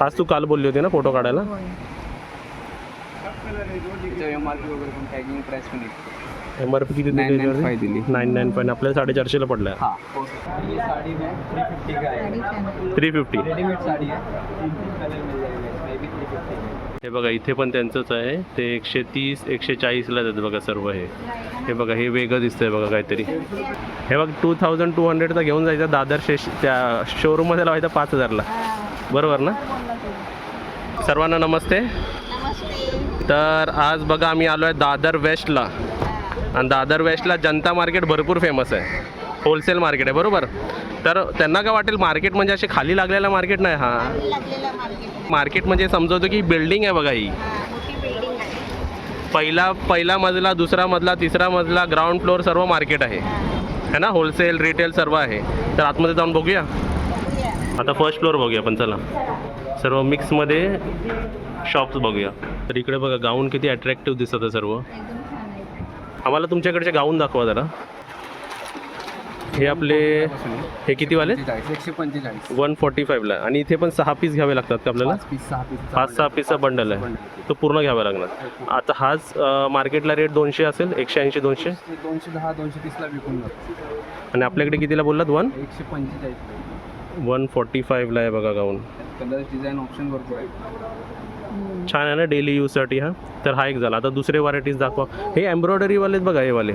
हाच तू काल बोलली होती ना फोटो काढायला? एम आर पी किती 995 दिली. नाईन नाईन फाईव्ह आपल्याला साडेचारशेला पडला हा ही साड़ी में थ्री फिफ्टी का है. Three fifty. रेडीमेड साड़ी है तीन तीन कलर मिल जाएगा इसमें भी थ्री फिफ्टी में हे बघा इथे पण त्यांचंच आहे. ते एकशे तीस एकशे चाळीसला देतात बघा सर्व हे. हे बघा हे वेगळं दिसतंय बघा काहीतरी. हे बघ टू थाउजंड टू हंड्रेडचा घेऊन जायचं दादर शेश त्या शोरूममध्ये लावायचं पाच हजारला. बरोबर ना? सर्वांना नमस्ते. तर आज बघा आम्ही आलो आहे दादर वेस्टला. आणि दादर वेस्टला जनता मार्केट भरपूर फेमस आहे. होलसेल मार्केट आहे बरोबर? तर त्यांना काय वाटेल मार्केट म्हणजे असे खाली लागलेला मार्केट नाही हा? मार्केट म्हणजे समजवतो की बिल्डिंग आहे बघा ही. पहिला पहिला मजला दुसरा मजला तिसरा मजला ग्राउंड फ्लोअर सर्व मार्केट आहे. है. ना? होलसेल रिटेल सर्व आहे. तर आतमध्ये जाऊन बघूया. आता फर्स्ट फ्लोअर बघूया पण चला. सर्व मिक्समध्ये शॉप्स बघूया. तर इकडे बघा गाऊन किती अट्रॅक्टिव्ह दिसत आहे सर्व. आम्हाला तुमच्याकडचे गाऊन दाखवा जरा. हे आपले हे किती वाले एकशे पंचेचाळीस. वन फॉर्टी फाईव्हला आणि इथे पण सहा पीस घ्यावे लागतात का आपल्याला? पाच सहा पीसचा बंडल आहे. तो पूर्ण घ्यावा लागणार. आता हाच मार्केटला रेट दोनशे असेल? एकशे ऐंशी दोनशे? दोनशे दहा दोनशे तीसला विकून आणि आपल्याकडे कितीला बोललात? वन? एकशे पंचेचाळीस वन फोर्टी फाईव्हला आहे बघा गाऊन. कलर डिझाईन ऑप्शन भरपूर आहे. छान आहे ना डेली यूजसाठी हा? तर हा एक झाला. आता दुसरे व्हरायटीज दाखवा. हे एम्ब्रॉयडरीवालेच बघा हे वाले.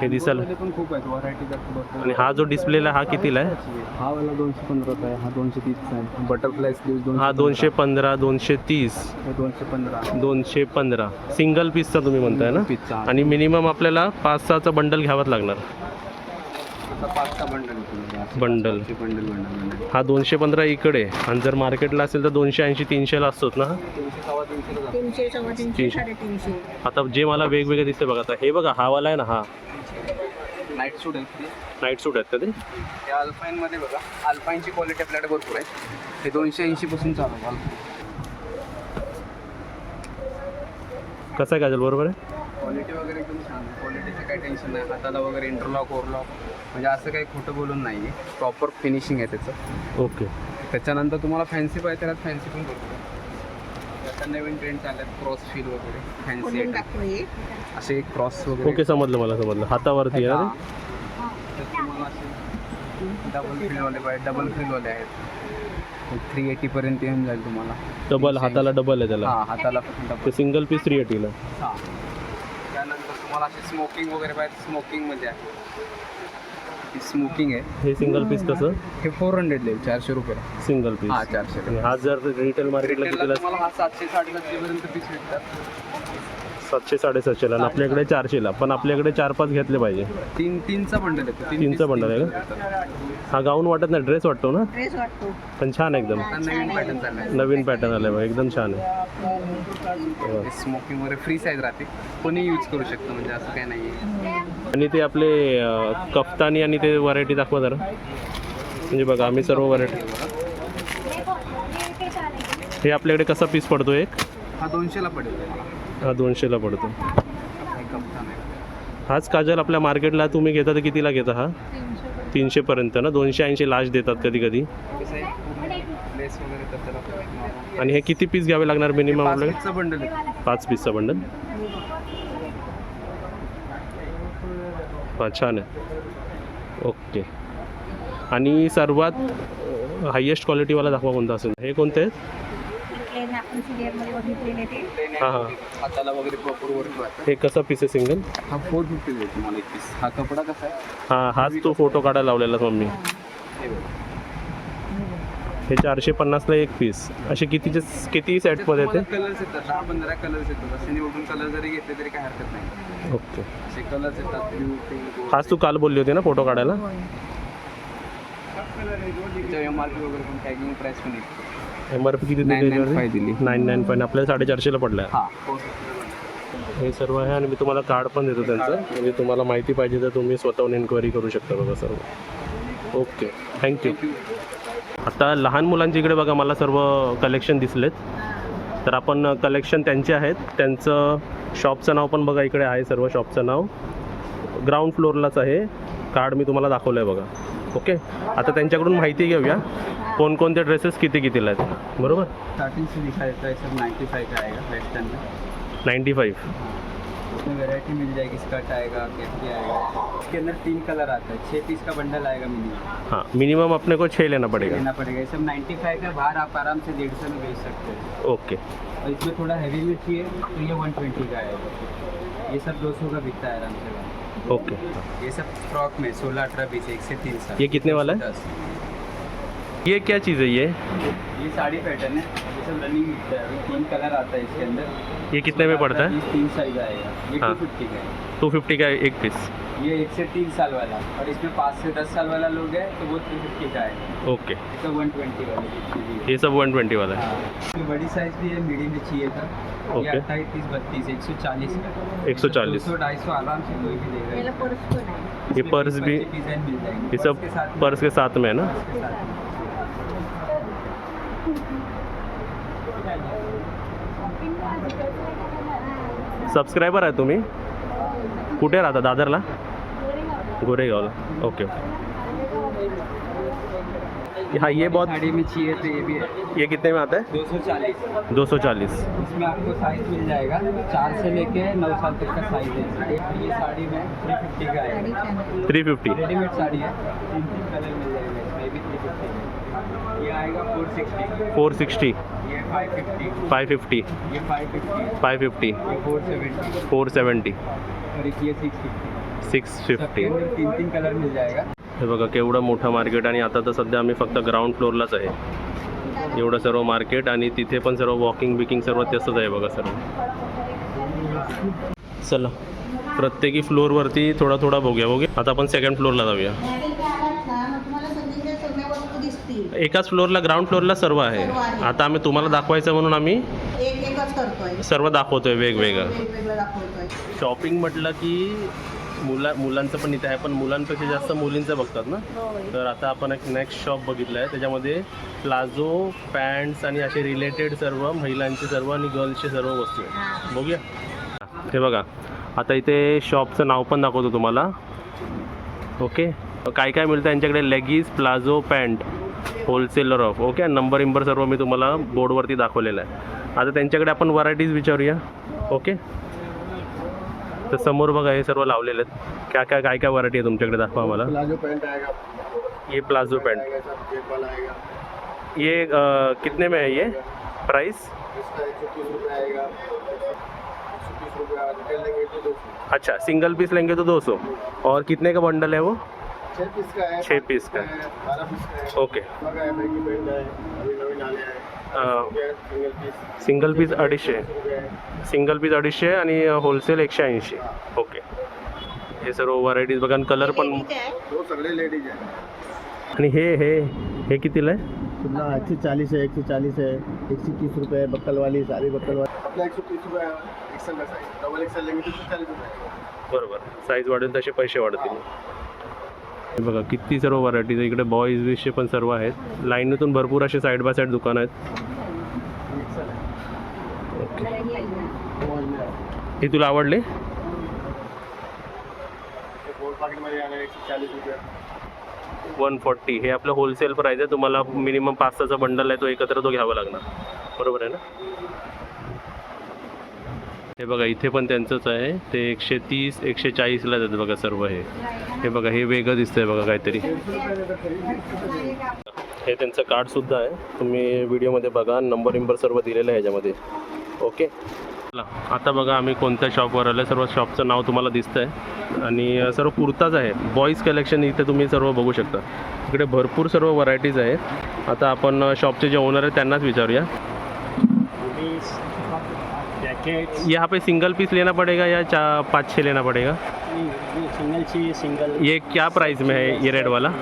हे दिसल. मध्ये पण खूप आहेत. व्हरायटी भरपूर आणि हा जो डिस्प्लेला हा कितीला आहे? हा वाला दोनशे पंधराचा आहे. हा दोनशे तीसचा आहे. बटरफ्लाय स्लीव हा दोनशे पंधरा दोनशे तीस. दोनशे पंधरा. दोनशे पंधरा. सिंगल पीसचा तुम्ही म्हणताय ना? आणि मिनिमम आपल्याला पाच सहाचा बंडल घ्यावाच लागणार. बंडल बंडल बंडल बंडल हा दोनशे पंधरा इकडे. आणि जर मार्केटला असेल तर दोनशे ऐंशी तीनशेला असतोच ना? तीनशे तीनशे तीनशे. साडेतीनशे आता जे मला वेगवेगळे दिसते बघा आता हे बघा हा वाला आहे ना हा. नाईट सूट आहे. नाईट सूट आहेत का ते? अल्पाईनमध्ये बघा. अल्पाईनची क्वालिटी आपल्याकडे भरपूर आहे. ते दोनशे ऐंशी पासून चालू अल्पाईन कसं आहे काजल बरोबर आहे? क्वालिटी वगैरे एकदम छान आहे. क्वालिटीचं काही टेन्शन नाही. हाताला वगैरे इंटरलॉक ओव्हरलॉक म्हणजे असं काही खोटं बोलून नाही आहे प्रॉपर फिनिशिंग आहे त्याचं. ओके त्याच्यानंतर तुम्हाला फॅन्सी पाहिजे त्यात फॅन्सी पण आता नवीन ट्रेंड चालत क्रॉस फील वगैरे फॅन्सी असे क्रॉस वगैरे. ओके समजलं मला समजलं. हातावरती आहे ना हा. तर तुम्हाला असे डबल फीलवाले पाहिजे. डबल फीलवाले आहेत. थ्री एटीपर्यंत येऊन जाईल तुम्हाला. डबल हाताला डबल आहे त्याला. हां हाताला ते डबल सिंगल पीस थ्री एटीला हां. तुम्हाला असे स्मोकिंग वगैरे पाहिजे स्मोकिंगमध्ये आहे. स्मोकिंग आहे. हे सिंगल पीस कसं? हे फोर हंड्रेड येईल चारशे रुपये सिंगल पीस हां चारशे हा जर रिटेल मार्केटला तुम्हाला हा सातशे साडेसातशेपर्यंत पीस भेटतात. सातशे साडेसातशेला आणि आपल्याकडे चारशेला पण आपल्याकडे चार पाच घेतले पाहिजे. तीन तीनचा बंडल येतो तीन तीनचा आहे भेटतात. हा गाऊन वाटत नाही ड्रेस वाटतो ना? ड्रेस वाटतो. पण छान आहे एकदम नवीन पॅटर्न चाललाय नवीन पॅटर्न आलाय बघा एकदम छान आहे. स्मोकिंग वगैरे फ्री साईज राहते. कोणी यूज करू शकतं म्हणजे असं काही नाही आणि ते आपले अं, कफ्तानी आणि ते व्हरायटी दाखवा जरा. म्हणजे बघा आम्ही सर्व व्हरायटी हे आपल्याकडे कसा पीस पडतो एक? हा दोनशेला पडेल. हा दोनशेला पडतो. हाच काजल आपल्या मार्केटला तुम्ही घेता तर कितीला घेता हा? तीनशेपर्यंत ना? दोनशे ऐंशी लास्ट देतात कधी कधी. आणि हे किती पीस घ्यावे लागणार मिनिमम बंडल पाच पीसचा बंडल हां छान आहे. ओके. आणि सर्वात हायेस्ट क्वालिटीवाला दाखवा कोणता असेल. हे कोणते आहेत? प्लेन आपण सिरियलमध्ये बघितलेले ते. हां हां. हाताला वगैरे प्रॉपर वर्क राहतं हे कसा पीस आहे सिंगल हा फोर फिफ्टी देईल तुम्हाला एक पीस हा कपडा कसा आहे? हां हाच तो फोटो काढायला लावलेला मम्मी हे बघा. हे चारशे पन्नासला एक पीस असे कितीचे किती सेटमध्ये येते कलर्स येतात दहा पंधरा कलर्स येतात. असे निवडून कलर जरी घेतले तरी काय हरकत नाही. ओके. असे कलर्स येतात ब्ल्यू पिंक हाच तू काल बोलली होती ना फोटो काढायला? त्याच्या एम आर पी वगैरे पण टॅगिंग प्राईस पण येते. एम आर पी किती 995 दिली. नाईन नाईन फाईव्ह आपल्याला साडेचारशेला पडला आहे हां. हे सर्व आहे आणि मी तुम्हाला कार्ड पण देतो त्यांचं. म्हणजे तुम्हाला माहिती पाहिजे तर तुम्ही स्वतःहून एन्क्वायरी करू शकता बघा सर्व. ओके. थँक्यू आता लहान मुलांच्या इकडे बघा मला सर्व कलेक्शन दिसलेत. तर आपण कलेक्शन त्यांचे आहेत. त्यांचं शॉपचं नाव पण बघा इकडे आहे सर्व शॉपचं नाव. ग्राउंड फ्लोअरलाच आहे. कार्ड मी तुम्हाला दाखवलं आहे बघा. ओके आता त्यांच्याकडून माहिती घेऊया. कोणकोणते ड्रेसेस किती कितीला आहेत? बरोबर? स्टार्टिंग से दिखा देता है सब 95 का आएगा वेस्टर्न में। नाईन्टी फाईव्ह उसमें वैरायटी मिल जाएगी स्कर्ट आएगा कैपरी आएगा। इसके अंदर तीन कलर आता है छः पीस का बंडल आएगा मिनिमम हाँ मिनिमम अपने को छः लेना पड़ेगा। लेना पड़ेगा ये सब 95 का बाहर आप आराम से डेढ़ सौ में बेच सकते हैं। ओके। और इसमें थोड़ा हैवी में चाहिए तो ये 120 का आएगा। ये सब 200 का बिकता है आराम से। ओके। ये सब फ्रॉक में सोलह अठारह बीस एक से तीन साल। ये कितने वाला है? 210 ये क्या चीज़ है ये? ये साड़ी पैटर्न है। ये सब रनिंग है तीन कलर आता है इसके अंदर। ये कितने में पड़ता है? तीन साइज़ आएगा ये हाँ। टू फिफ्टी का टू फिफ्टी का एक पीस ये एक से तीन साल वाला। और इसमें पाँच से दस साल वाला लोग है तो वो थ्री फिफ्टी का है। ओके सब वन ट्वेंटी वाला है। ये सब वन ट्वेंटी वाला है। हाँ। बड़ी साइज़ भी है मीडियम में चाहिए था। ये ओके। अट्ठाईस तीस बत्तीस एक सौ चालीस का एक सौ चालीस। सौ ढाई सौ आराम से कोई भी देगा पर्स ये पर्स भी डिज़ाइन मिल जाएँगे। ये सब पर्स के साथ में। है ना पर्स के साथ सबस्क्रायबर आहे तुम्ही? कुठे राहता? दादरला? गोरेगावला. ओके ओके हाँ ये बहुत साड़ी में चाहिए तो ये भी है। ये कितने में आता है? दो सौ चालीस। दो सौ चालीस। इसमें आपको साइज़ मिल जाएगा। चार से लेके नौ साल तक का साइज़ है। ये साड़ी में थ्री फिफ्टी का है। छान आहे थ्री फिफ्टी रेडीमेड साड़ी है। तीन तीन कलर मिल जाएगा। इसमें भी थ्री फिफ्टी ये आएगा फोर सिक्सटी फोर सिक्स्टी। ये five fifty five fifty five fifty five fifty fifty ये four seventy six fifty six सबके फिफ्टी अंदर तीन तीन कलर मिल जाएगा. हे बघा केवढं मोठं मार्केट आणि आता तर सध्या आम्ही फक्त ग्राउंड फ्लोअरलाच आहे. एवढं सर्व मार्केट आणि तिथे पण सर्व वॉकिंग बिकिंग सर्व तसंच आहे बघा सर्व. चला प्रत्येकी फ्लोअरवरती थोडा थोडा बघूया बघूया. आता आपण सेकंड फ्लोअरला जाऊया तुम्हाला सगळीकडे सगळ्या वस्तू दिसतील एकाच फ्लोअरला ग्राउंड फ्लोअरला सर्व आहे. सर्व आहे. आता आम्ही तुम्हाला दाखवायचं म्हणून आम्ही एक एकच करतोय. सर्व दाखवतोय वेगवेगळं. वेगवेगळं दाखवतोय. शॉपिंग म्हटलं की मुला मुलांचं पण इथे आहे पण मुलांपेक्षा जास्त मुलींचं बघतात ना? होय तर आता आपण एक नेक्स्ट शॉप बघितलं आहे. त्याच्यामध्ये प्लाझो पॅन्ट्स आणि असे रिलेटेड सर्व महिलांचे सर्व आणि गर्ल्सचे सर्व वस्तू आहेत. हां. बघूया. हे बघा. आता इथे शॉपचं नाव पण दाखवतो तुम्हाला. ओके काय काय मिळतं यांच्याकडे? Leggings palazzo pant wholesaler off okay number इंबर सर्व मी तुम्हाला बोर्डवरती दाखवलेलं आहे. आता त्यांच्याकडे आपण व्हरायटीज विचारूया. ओके तर समोर बघा हे सर्व लावलेले आहेत. काय काय काय काय व्हरायटी आहे तुमच्याकडे? दाखवा मला ये वाला आएगा ये कितने में है ये? प्राइस सौ सौ लेंगे तो दो सौ। अच्छा सिंगल पीस लेंगे तो 200 और कितने का बंडल है वो? छः पीस का है छः पीस का है, बारह पीस का है। ओके। है है नवीन आले आहे सिंगल पीस सिंगल पीस अडीचशे रुपये सिंगल पीस अडीचशे आणि होलसेल एकशे ऐंशी ओके. हे सर्व व्हरायटीज बघा आणि कलर पण आहे? तो सगळे लेडीज आहे. आणि हे हे हे कितीला आहे? कितना एक सौ चालीस है एक सौ चालीस है एक सौ तीस रुपये है बक्कल वाली सारी बक्कल वाली अपना एक सौ तीस रुपये एक्सल का साइज डबल एक्सल लेंगे तो रुपये बरोबर. साईज वाढेल तसे पैसे वाढतील. हे बघा किती सर्व व्हरायटीज इकडे बॉईज विषय पण सर्व आहेत. लाईनीतून भरपूर असे साईड बाय साईड दुकान आहेत. हे तुला आवडले? वन फॉर्टी हे आपलं होलसेल प्राईज आहे. तुम्हाला मिनिमम पाच सहाचा बंडल आहे. तो एकत्र तो घ्यावा लागणार. बरोबर आहे ना? हे बघा इथे पण त्यांचंच आहे. ते एकशे तीस एकशे चाळीसला जातं बघा सर्व हे. हे बघा हे वेगळं दिसतंय बघा काहीतरी. हे त्यांचं कार्डसुद्धा आहे. तुम्ही व्हिडिओमध्ये बघा नंबर विंबर सर्व दिलेलं आहे ह्याच्यामध्ये. ओके? चला आता बघा आम्ही कोणत्या शॉपवर आलो सर्व शॉपचं नाव तुम्हाला दिसतं आहे आणि सर्व कुर्ताच आहे बॉईज कलेक्शन इथे तुम्ही सर्व बघू शकता. इकडे भरपूर सर्व व्हरायटीज आहेत. आता आपण शॉपचे जे ओनर आहेत त्यांनाच विचारूया. यहाँ पे सिंगल पीस लेना पड़ेगा या चार पाँच छः लेना पड़ेगा? सिंगल चाहिए सिंगल ये क्या प्राइस में है ये रेड वाला?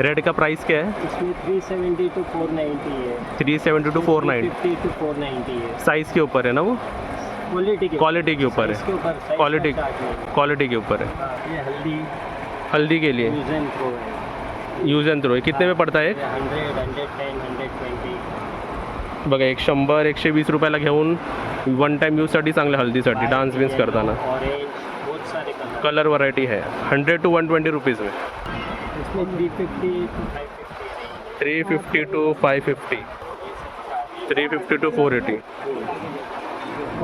रेड का प्राइस क्या है? इसमें three seventy two four ninety है। Three seventy two four nine fifty two four ninety है। साइज़ के ऊपर है ना वो? क्वालिटी के क्वालिटी के ऊपर है। क्वालिटी। क्वालिटी के ऊपर है। हाँ, ये हल्दी। हल्दी के लिए? यूज़ एंड थ्रो है। यूज़ एंड थ्रो कितने में पड़ता है एक? Hundred hundred ten hundred twenty बघा एक शंभर एकशे वीस रुपयाला घेऊन वन टाईम यूजसाठी चांगल्या हल्दीसाठी डान्स बिन्स करताना. कलर वरायटी है. Hundred two one twenty rupees में. Three fifty two five fifty three fifty two five fifty three fifty two four eighty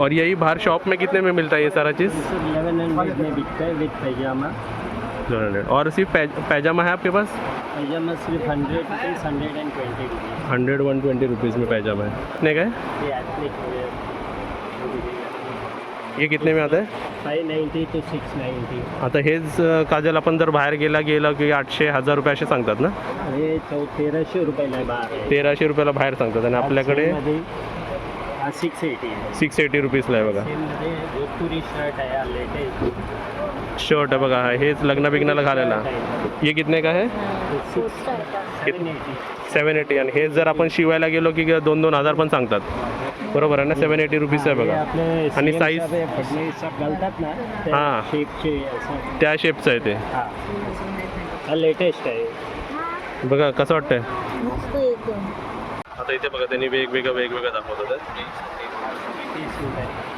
और यही बाहर शॉप में कितने में मिलता है ये सारा चीज़? इलेवन हंड्रेड है। और सिर्फ पैज, पैजामा है आपके पास? पैजामा सिर्फ hundred rupees hundred and twenty rupees hundred one twenty rupees में पैजामा है। कितने का है? ये ये कितने में आता है? Five ninety two six ninety आता हेच काजल आपण जर बाहेर गेला गेलं की आठशे हजार रुपये असे सांगतात ना? हे चौ तेराशे रुपयाला तेराशे रुपयाला बाहेर सांगतात आणि आपल्याकडे हा सिक्स एटी आहे सिक्स एटी रुपीजला आहे बघा. जोधपुरी शर्ट आहे हा लेटेस्ट शर्ट आहे बघा हेच लग्न बिग्नाला घालायला ये कितने का है सेवन एटी सेवन एटी आणि हे जर आपण शिवायला गेलो की दोन दोन हजार पण सांगतात. बरोबर आहे ना? सेवन एटी रुपीज आहे बघा. आपले आणि size? आहे, साहेब घालतात ना हां. त्या शेपचे त्या शेपचं आहे ते. हा. हा लेटेस्ट आहे. बघा कसं वाटतंय? मस्त एकदम. आता इथे बघा त्यांनी वेगवेगळं वेगवेगळं दाखवत होतं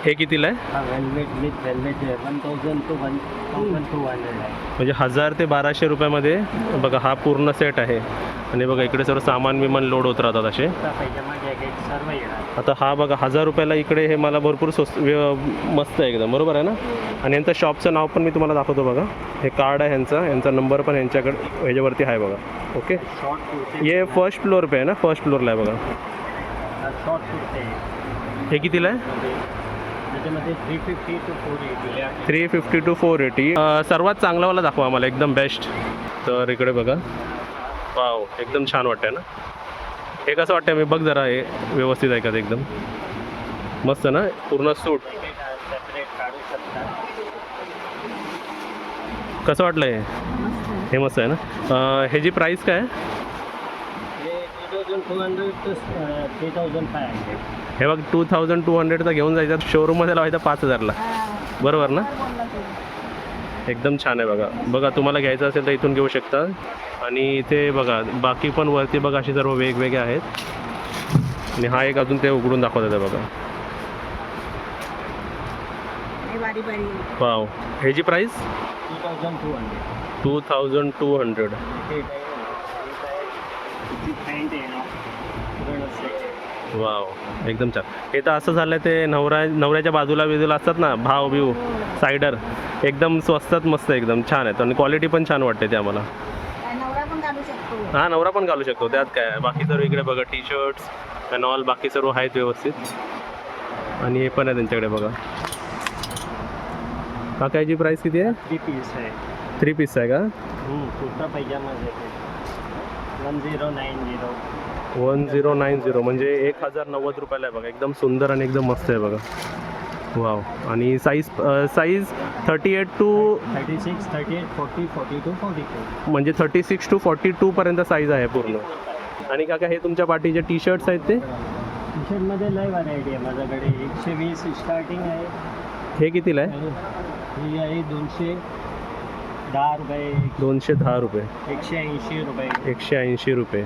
हे कितीला आहे? हा वेल्वेट विथ वेल्वेट आहे. One thousand two one thousand two hundred आहे. म्हणजे हजार ते बाराशे रुपयामध्ये बघा हा पूर्ण सेट आहे. आणि बघा इकडे सर्व सामान विमान लोड होत राहतात असे. आता हा बघा हजार रुपयाला इकडे हे मला भरपूर स्वस्त मस्त आहे एकदम बरोबर आहे ना? आणि यांचं शॉपचं नाव पण मी तुम्हाला दाखवतो बघा. हे कार्ड आहे ह्यांचा यांचा नंबर पण ह्यांच्याकडे ह्याच्यावरती आहे बघा. ओके ये फर्स्ट फ्लोर पे आहे ना? फर्स्ट फ्लोअरला आहे बघा. हे कितीला आहे? मध्ये त्याच्यामध्ये three fifty two four eighty three fifty two four eighty सर्वात चांगलावाला दाखवा आम्हाला एकदम बेस्ट तर इकडे बघा. वाव एकदम छान वाटतंय ना? हे कसं वाटतंय मी बघ जरा हे व्यवस्थित आहे का एकदम. मस्त ना? पूर्ण सूट. कसं वाटलं हे हे मस्त आहे ना? ह्याची प्राईस काय? हे हे बघ टू थाउजंड टू हंड्रेडचा घेऊन जायचं शोरूममध्ये लावायचं पाच हजारला. बरोबर ना? एकदम छान आहे बघा. बघा तुम्हाला घ्यायचं असेल तर इथून घेऊ शकता. आणि इथे बघा बाकी पण वरती बघा असे सर्व वेगवेगळे आहेत. आणि हा एक अजून ते उघडून दाखवत आहे. बघा वाव ह्याची price two thousand two hundred. Wow. एकदम छान. हे तर असं झालं ते नवरा नवऱ्याच्या बाजूला बिजूला असतात ना भाव बिव सायडर एकदम स्वस्तात मस्त एकदम छान आहेत आणि क्वालिटी पण छान वाटते ते आम्हाला. काय नवरा पण घालू शकतो. हा नवरा पण घालू शकतो. त्यात काय. बाकी सर्व इकडे बघा टी शर्ट्स अँड ऑल बाकी सर्व आहेत व्यवस्थित. आणि हे पण आहे त्यांच्याकडे बघा. हा कायची प्राईस किती आहे? थ्री पीस आहे. थ्री पीस आहे का? हम्म, kurta pyjama one zero nine zero one zero nine zero म्हणजे एक हजार नव्वद रुपयाला आहे बघा. एकदम सुंदर आणि एकदम मस्त आहे बघा. वाव आणि size size thirty eight two thirty six thirty eight forty forty two forty two म्हणजे थर्टी सिक्स टू फॉर्टी टूपर्यंत साईज आहे पूर्ण. आणि काका हे तुमच्या पाठीचे टी शर्ट्स आहेत ते? टी शर्टमध्ये लय व्हरायटी आहे माझ्याकडे. एकशे वीस स्टार्टिंग आहे. हे कितीला आहे? ही आहे दोनशे दहा रुपये. दोनशे दहा रुपये. एकशे ऐंशी रुपये. एकशे ऐंशी रुपये.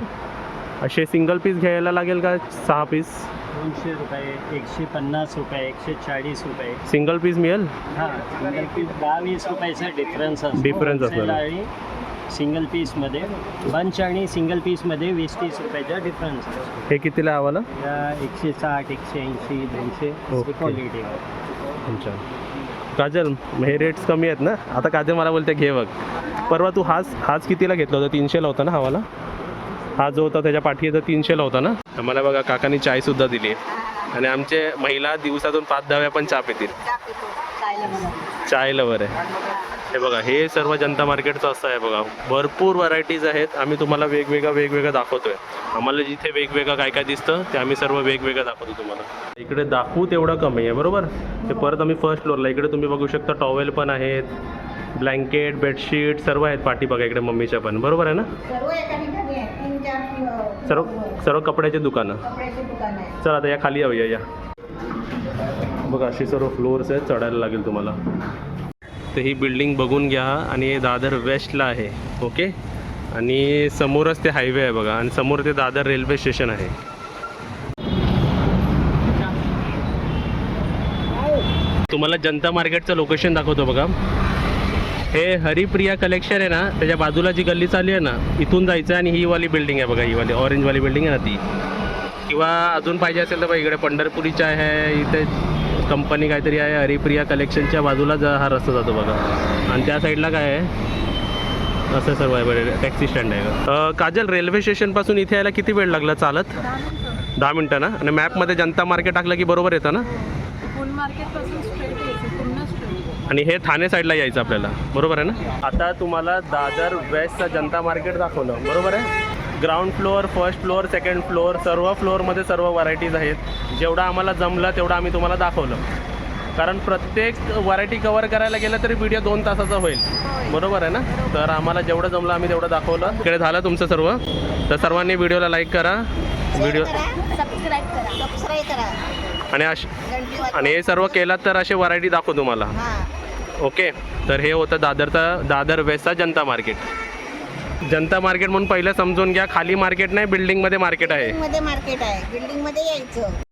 असे सिंगल पीस घ्यायला लागेल का? सहा पीस दोनशे रुपये एकशे पन्नास रुपये एकशे चाळीस रुपये. सिंगल पीस मिळेल? हां सिंगल पीस दहा वीस रुपयाचा डिफरन्स असतो. Difference Wholesale असणार. आणि सिंगल पीसमध्ये बंच आणि सिंगल पीसमध्ये वीस तीस रुपयाचा डिफरन्स असतो. हे कितीला या एकशे साठ एकशे ऐंशी दोनशे Okay. क्वालिटी काजल मग हे रेट्स कमी आहेत ना? आता काजल मला बोलते घे बघ. परवा तू हाच हाच कितीला घेतला होता? तीनशेला होता ना हवाला हा जो होता त्याच्या पाठी तर तीनशेला होता ना? आम्हाला बघा काकांनी चायसुद्धा दिली. आणि आमचे महिला दिवसातून पाच दहाव्या पण चहा पितील चाय लवर आहे. हे बघा हे सर्व जनता मार्केटचं असं आहे बघा. भरपूर व्हरायटीज आहेत. आम्ही तुम्हाला वेगवेगळं वेगवेगळं दाखवतोय. आम्हाला जिथे वेगवेगळं काय काय दिसतं ते आम्ही सर्व वेगवेगळं दाखवतो तुम्हाला. इकडे दाखवू तेवढं कमी आहे बरोबर? ते परत आम्ही फर्स्ट फ्लोअरला इकडे तुम्ही बघू शकता टॉवेल पण आहेत. ब्लँकेट बेडशीट सर्व आहेत पाठी बघा इकडे मम्मीच्या पण. बरोबर आहे ना? सर्व अं, सर्व कपड्याचे दुकानं. चला आता या खाली येऊया या. बघा अशी सर्व फ्लोअर्स आहेत चढायला लागेल तुम्हाला. तर ही बिल्डिंग बघून घ्या आणि हे दादर वेस्टला आहे ओके? आणि समोरच ते हायवे आहे बघा आणि समोर ते दादर रेल्वे स्टेशन आहे. तुम्हाला जनता मार्केटचं लोकेशन दाखवतो बघा. हे हरिप्रिया कलेक्शन आहे ना त्याच्या बाजूला जी गल्ली चालली आहे ना इथून जायचं आणि ही वाली बिल्डिंग आहे बघा ही वाली ऑरेंजवाली बिल्डिंग आहे ना ती. किंवा अजून पाहिजे असेल तर बघा इकडे पंढरपुरी चाय आहे इथे कंपनी काहीतरी आहे हरिप्रिया कलेक्शनच्या बाजूला जा हा रस्ता जातो बघा. आणि त्या साईडला काय आहे? असं सर्व आहे बरं टॅक्सी स्टँड आहे काजल रेल्वे स्टेशनपासून इथे यायला किती वेळ लागला चालत? दहा मिनटं. ना? आणि मॅपमध्ये जनता मार्केट टाकलं की बरोबर येतं ना फुल मार्केटपासून स्ट्रेट यायचं पूर्ण स्ट्रेट आणि हे ठाणे साईडला यायचं आपल्याला. बरोबर आहे ना? आता तुम्हाला दादर वेस्टचं जनता मार्केट दाखवलं. बरोबर आहे? Ground floor first floor second floor सर्व फ्लोअरमध्ये सर्व व्हरायटीज आहेत. जेवढं आम्हाला जमलं तेवढं आम्ही तुम्हाला दाखवलं. कारण प्रत्येक व्हरायटी कवर करायला गेलं तरी व्हिडिओ दोन तासाचा होईल. बरोबर आहे ना? तर आम्हाला जेवढं जमलं आम्ही तेवढं दाखवलं. इकडे झालं तुमचं सर्व. तर सर्वांनी व्हिडिओला लाईक करा. व्हिडिओ सबस्क्राईब करा सबस्क्राईब करा. आणि अश. आणि हे सर्व केलात तर असे व्हरायटी दाखवू तुम्हाला. हां. ओके तर हे होतं दादरचा दादर वेस्टचा जनता मार्केट. जनता मार्केट म्हणून पहिलं समजून घ्या खाली मार्केट नाही बिल्डिंगमध्ये मार्केट आहे. मध्ये मार्केट आहे. बिल्डिंगमध्ये यायचं.